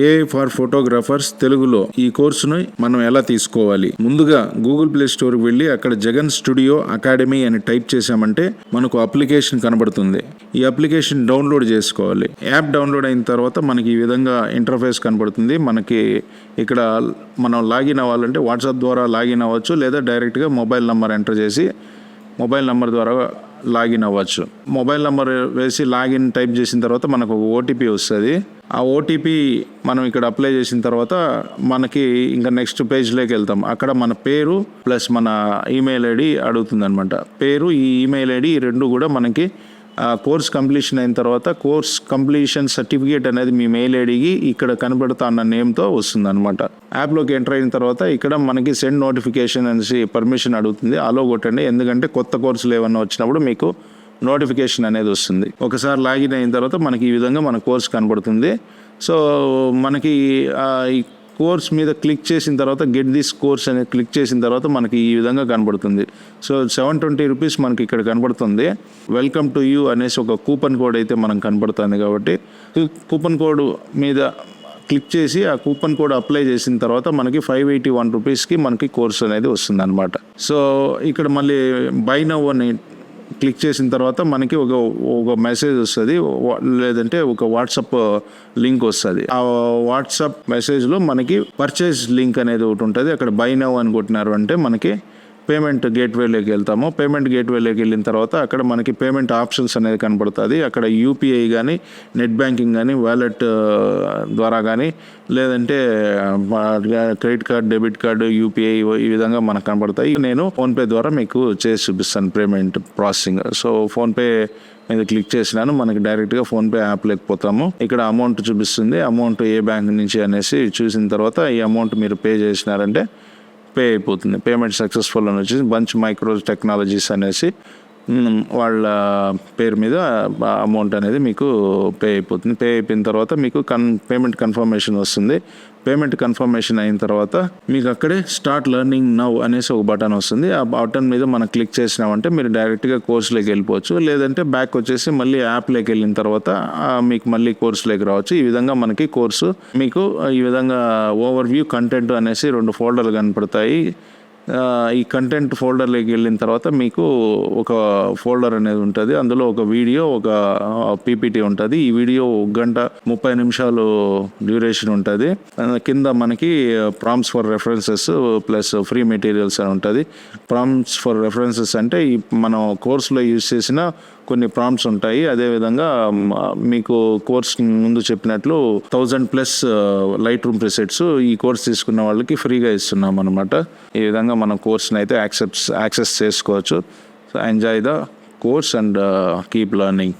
A for photographers తెలుగులో ఈ కోర్సును మనం ఎలా తీసుకోవాలి? ముందుగా గూగుల్ ప్లే స్టోర్కి వెళ్ళి అక్కడ జగన్ స్టూడియో అకాడమీ అని టైప్ చేశామంటే మనకు అప్లికేషన్ కనబడుతుంది. ఈ అప్లికేషన్ డౌన్లోడ్ చేసుకోవాలి. యాప్ డౌన్లోడ్ అయిన తర్వాత మనకి ఈ విధంగా ఇంటర్ఫేస్ కనబడుతుంది. మనకి ఇక్కడ మనం లాగిన్ అవ్వాలంటే వాట్సాప్ ద్వారా లాగిన్ అవ్వచ్చు లేదా డైరెక్ట్గా మొబైల్ నెంబర్ ఎంటర్ చేసి మొబైల్ నెంబర్ ద్వారా లాగిన్ అవ్వచ్చు. మొబైల్ నెంబర్ వేసి లాగిన్ టైప్ చేసిన తర్వాత మనకు ఒక ఓటీపీ వస్తుంది. ఆ ఓటీపీ మనం ఇక్కడ అప్లై చేసిన తర్వాత మనకి ఇంకా నెక్స్ట్ పేజ్లోకి వెళ్తాం. అక్కడ మన పేరు ప్లస్ మన ఈమెయిల్ ఐడి అడుగుతుంది అనమాట పేరు ఈ ఈమెయిల్ ఐడి రెండు కూడా మనకి కోర్స్ కంప్లీషన్ అయిన తర్వాత కోర్స్ కంప్లీషన్ సర్టిఫికేట్ అనేది మీ మెయిల్ ఐడికి ఇక్కడ కనబడతా అన్న నేమ్తో వస్తుంది అనమాట యాప్లోకి ఎంటర్ అయిన తర్వాత ఇక్కడ మనకి సెండ్ నోటిఫికేషన్ అనేసి పర్మిషన్ అడుగుతుంది. అలో కొట్టండి. ఎందుకంటే కొత్త కోర్సులు ఏమన్నా వచ్చినప్పుడు మీకు నోటిఫికేషన్ అనేది వస్తుంది. ఒకసారి లాగిన్ అయిన తర్వాత మనకి ఈ విధంగా మన కోర్స్ కనబడుతుంది. సో మనకి ఈ కోర్స్ మీద క్లిక్ చేసిన తర్వాత గెట్ దిస్ కోర్స్ అనేది క్లిక్ చేసిన తర్వాత మనకి ఈ విధంగా కనబడుతుంది. సో సెవెన్ ట్వంటీ రూపీస్ మనకి ఇక్కడ కనబడుతుంది. వెల్కమ్ టు యూ అనేసి ఒక కూపన్ కోడ్ అయితే మనకు కనబడుతుంది కాబట్టి కూపన్ కోడ్ మీద క్లిక్ చేసి ఆ కూపన్ కోడ్ అప్లై చేసిన తర్వాత మనకి ఫైవ్ ఎయిటీ వన్ రూపీస్కి మనకి కోర్స్ అనేది వస్తుంది అనమాట సో ఇక్కడ మళ్ళీ బై నవ్ అని క్లిక్ చేసిన తర్వాత మనకి ఒక ఒక మెసేజ్ వస్తుంది. లేదంటే ఒక వాట్సాప్ లింక్ వస్తుంది. ఆ వాట్సాప్ మెసేజ్లో మనకి పర్చేజ్ లింక్ అనేది ఒకటి ఉంటుంది. అక్కడ బై నవ్ అని కొట్టినారు అంటే మనకి పేమెంట్ గేట్వేలోకి వెళ్తాము. పేమెంట్ గేట్వేలోకి వెళ్ళిన తర్వాత అక్కడ మనకి పేమెంట్ ఆప్షన్స్ అనేది కనబడుతుంది. అక్కడ యూపీఐ కానీ నెట్ బ్యాంకింగ్ కానీ వ్యాలెట్ ద్వారా కానీ లేదంటే credit card debit card UPI ఈ విధంగా మనకు కనబడతాయి. నేను ఫోన్పే ద్వారా మీకు చేసి చూపిస్తాను పేమెంట్ ప్రాసెసింగ్ సో ఫోన్పే మీద క్లిక్ చేసినాను. మనకి డైరెక్ట్గా ఫోన్పే యాప్ లేకపోతాము. ఇక్కడ అమౌంట్ చూపిస్తుంది. అమౌంట్ ఏ బ్యాంక్ నుంచి అనేసి చూసిన తర్వాత ఈ అమౌంట్ మీరు పే చేసినారంటే పే అయిపోతుంది. పేమెంట్ సక్సెస్ఫుల్ అని వచ్చేసి బంచ్ మైక్రో టెక్నాలజీస్ అనేసి వాళ్ళ పేరు మీద అమౌంట్ అనేది మీకు పే అయిపోతుంది. పే అయిపోయిన తర్వాత మీకు కన్ పేమెంట్ కన్ఫర్మేషన్ వస్తుంది. పేమెంట్ కన్ఫర్మేషన్ అయిన తర్వాత మీకు అక్కడే స్టార్ట్ లెర్నింగ్ నవ్ అనేసి ఒక బటన్ వస్తుంది. ఆ బటన్ మీద మనం క్లిక్ చేసినామంటే మీరు డైరెక్ట్గా కోర్సులోకి వెళ్ళిపోవచ్చు. లేదంటే బ్యాక్ వచ్చేసి మళ్ళీ యాప్లోకి వెళ్ళిన తర్వాత మీకు మళ్ళీ కోర్సులోకి రావచ్చు. ఈ విధంగా మనకి కోర్సు మీకు ఈ విధంగా ఓవర్ వ్యూ కంటెంట్ అనేసి రెండు ఫోల్డర్లు కనపడతాయి. ఈ కంటెంట్ ఫోల్డర్లోకి వెళ్ళిన తర్వాత మీకు ఒక ఫోల్డర్ అనేది ఉంటుంది. అందులో ఒక వీడియో ఒక పీపీటీ ఉంటుంది. ఈ వీడియో ఒక గంట ముప్పై నిమిషాలు డ్యూరేషన్ ఉంటుంది. కింద మనకి prompts for references plus free materials అని ఉంటుంది. ప్రామ్స్ ఫర్ రెఫరెన్సెస్ అంటే ఈ మనం కోర్సులో యూజ్ చేసిన కొన్ని ప్రాంప్ట్స్ ఉంటాయి. అదేవిధంగా మీకు కోర్స్ ముందు చెప్పినట్లు thousand plus light room presets ఈ కోర్స్ తీసుకున్న వాళ్ళకి ఫ్రీగా ఇస్తున్నాం అనమాట ఈ విధంగా మనం కోర్స్ని అయితే యాక్సెప్ట్ యాక్సెస్ చేసుకోవచ్చు. So enjoy the course and keep learning